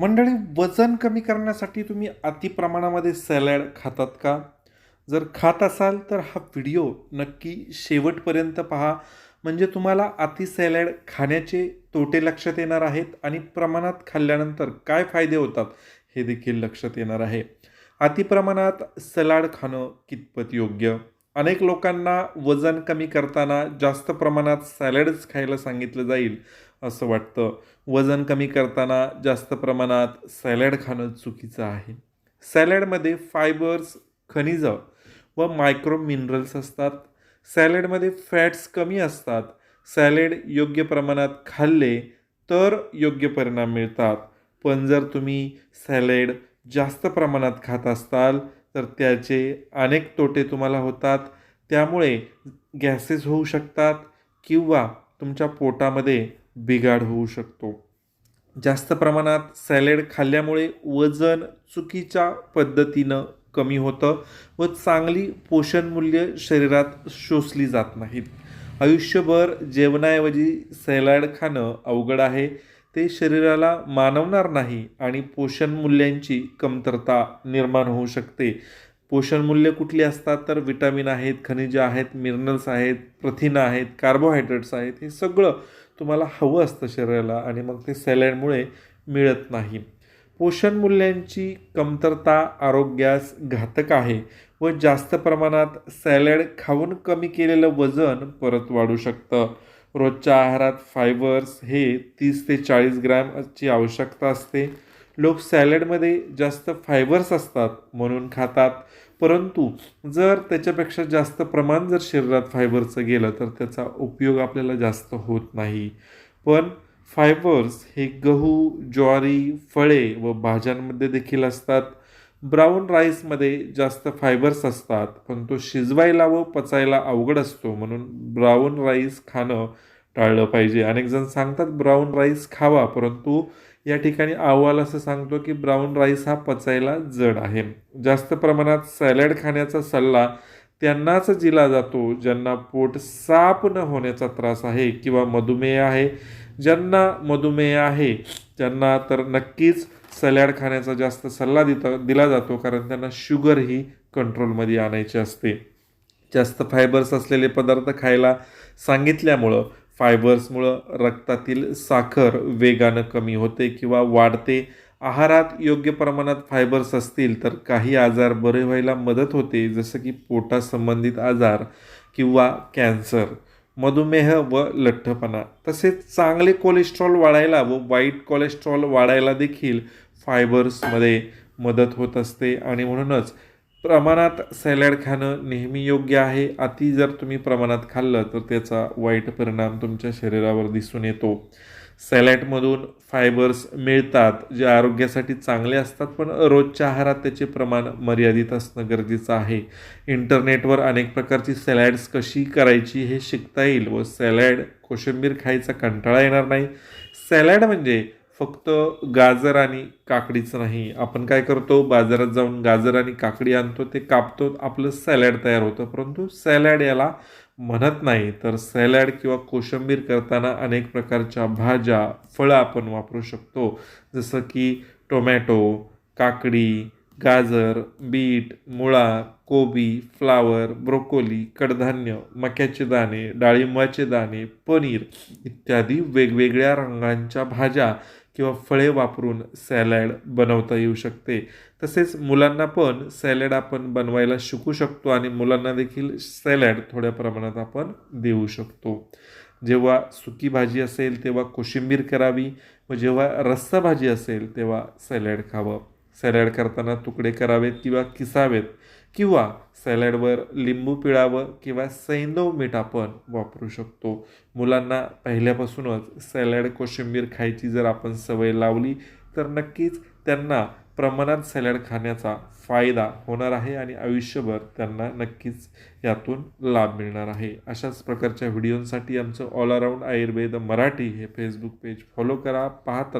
मंडळी वजन कमी करण्यासाठी तुम्ही अति प्रमाणामध्ये सॅलॅड खातात का? जर खात असाल तर हा व्हिडिओ नक्की शेवटपर्यंत पहा. म्हणजे तुम्हाला अति सॅलॅड खाण्याचे तोटे लक्षात येणार आहेत आणि प्रमाणात खाल्ल्यानंतर काय फायदे होतात हे देखील लक्षात येणार आहे. अति प्रमाणात सलाड खाणं कितपत योग्य? अनेक लोकांना वजन कमी करताना जास्त प्रमाणात सॅलडच खायला सांगितलं जाईल. असं वाटतं. वजन कमी करताना जास्त प्रमाणात सॅलड खाणं चुकीचं आहे. सॅलडमध्ये फायबर्स खनिजं व मायक्रो मिनरल्स असतात. सॅलडमध्ये फॅट्स कमी असतात. सॅलेड योग्य प्रमाणात खाल्ले तर योग्य परिणाम मिळतात. पण जर तुम्ही सॅलेड जास्त प्रमाणात खात असताल तर त्याचे अनेक तोटे तुम्हाला होतात. त्यामुळे गॅसेस होऊ शकतात किंवा तुमच्या पोटामध्ये बिघाड होऊ शकतो. जास्त प्रमाणात सॅलेड खाल्ल्यामुळे वजन चुकीच्या पद्धतीनं कमी होतं व चांगली पोषणमूल्य शरीरात शोषली जात नाहीत. आयुष्यभर जेवणाऐवजी सॅलॅड खाणं अवघड आहे. ते शरीराला मानवणार नाही आणि पोषण मूल्यांची कमतरता निर्माण होऊ शकते. पोषण मूल्य कुठली असतात तर विटामिन आहेत खनिजं आहेत मिनरल्स आहेत प्रथिनं आहेत कार्बोहायड्रेट्स आहेत हे सगळं तुम्हाला हवं असतं शरीराला आणि मग ते सॅलॅडमुळे मिळत नाही. पोषण मूल्यांची कमतरता आरोग्यास घातक आहे व जास्त प्रमाणात सॅलॅड खाऊन कमी केलेलं वजन परत वाढू शकतं. रोजच्या आहारात फायबर्स हे तीस ते चाळीस ग्रॅमची आवश्यकता असते. लोक सॅलडमध्ये जास्त फायबर्स असतात म्हणून खातात. परंतु जर त्याच्यापेक्षा जास्त प्रमाण जर शरीरात फायबरचं गेलं तर त्याचा उपयोग आपल्याला जास्त होत नाही. पण फायबर्स हे गहू ज्वारी फळे व भाज्यांमध्ये देखील असतात. ब्राऊन राईसमध्ये जास्त फायबर्स असतात पण तो शिजवायला व पचायला अवघड असतो म्हणून ब्राऊन राईस खाणं टाळलं पाहिजे. अनेक जण सांगतात ब्राऊन राईस खावा परंतु या ठिकाणी अहवाल असं सांगतो की ब्राऊन राईस हा पचायला जड आहे. जास्त प्रमाणात सॅलड खाण्याचा सल्ला त्यांनाच दिला जातो ज्यांना पोट साफ न होण्याचा त्रास आहे किंवा मधुमेह आहे. ज्यांना मधुमेह आहे त्यांना तर नक्कीच सॅलॅड खाण्याचा जास्त सल्ला दिता दिला जातो कारण त्यांना शुगर ही कंट्रोलमध्ये आणायची असते. जास्त फायबर्स असलेले पदार्थ खायला सांगितल्यामुळं फायबर्समुळं रक्तातील साखर वेगानं कमी होते किंवा वाढते. आहारात योग्य प्रमाणात फायबर्स असतील तर काही आजार बरे व्हायला मदत होते जसं की पोटासंबंधित आजार किंवा कॅन्सर मधुमेह व लठ्ठपणा. तसेच चांगले कोलेस्ट्रॉल वाढायला व वाईट कोलेस्ट्रॉल वाढायला देखील फायबर्समध्ये मदत होत असते आणि म्हणूनच प्रमाणात सॅलॅड खाणं नेहमी योग्य आहे. अति जर तुम्ही प्रमाणात खाल्लं तर त्याचा वाईट परिणाम तुमच्या शरीरावर दिसून येतो. सॅलॅडमधून फायबर्स मिळतात जे आरोग्यासाठी चांगले असतात पण रोजच्या आहारात त्याचे प्रमाण मर्यादित असणं गरजेचं आहे. इंटरनेटवर अनेक प्रकारची सॅलॅड्स कशी करायची हे शिकता येईल व सॅलॅड कोशिंबीर खायचा कंटाळा येणार नाही. सॅलॅड म्हणजे फक्त गाजर आणि काकडीचं नाही. आपण काय करतो? बाजारात जाऊन गाजर आणि काकडी आणतो ते कापतो आपलं सॅलॅड तयार होतं. परंतु सॅलॅड याला म्हणत नाही. तर सॅलॅड किंवा कोशिंबीर करताना अनेक प्रकारच्या भाज्या फळं आपण वापरू शकतो. जसं की टोमॅटो काकडी गाजर बीट मुळा कोबी फ्लावर ब्रोकोली कडधान्य मक्याचे दाणे डाळिंबाचे दाणे पनीर इत्यादी वेगवेगळ्या रंगांच्या भाज्या किंवा फळे वापरून सॅलॅड बनवता येऊ शकते. तसेच मुलांना पण सॅलॅड आपण बनवायला शिकू शकतो आणि मुलांना देखील सॅलॅड थोड्या प्रमाणात आपण देऊ शकतो. जेव्हा सुकी भाजी असेल तेव्हा कोशिंबीर करावी व जेव्हा रस्सा भाजी असेल तेव्हा सॅलॅड खावं. सॅलॅड करताना तुकडे करावेत किंवा किसावेत किंवा सॅलॅडवर लिंबू पिळावं किंवा सैंदव मीठ आपण वापरू शकतो. मुलांना पहिल्यापासूनच सॅलॅड कोशिंबीर खायची जर आपण सवय लावली तर नक्कीच त्यांना प्रमाणात सॅलॅड खाण्याचा फायदा होणार आहे आणि आयुष्यभर त्यांना नक्कीच यातून लाभ मिळणार आहे. अशाच प्रकारच्या व्हिडिओंसाठी आमचं ऑल अराऊंड आयुर्वेद मराठी हे फेसबुक पेज फॉलो करा पाहत राहा.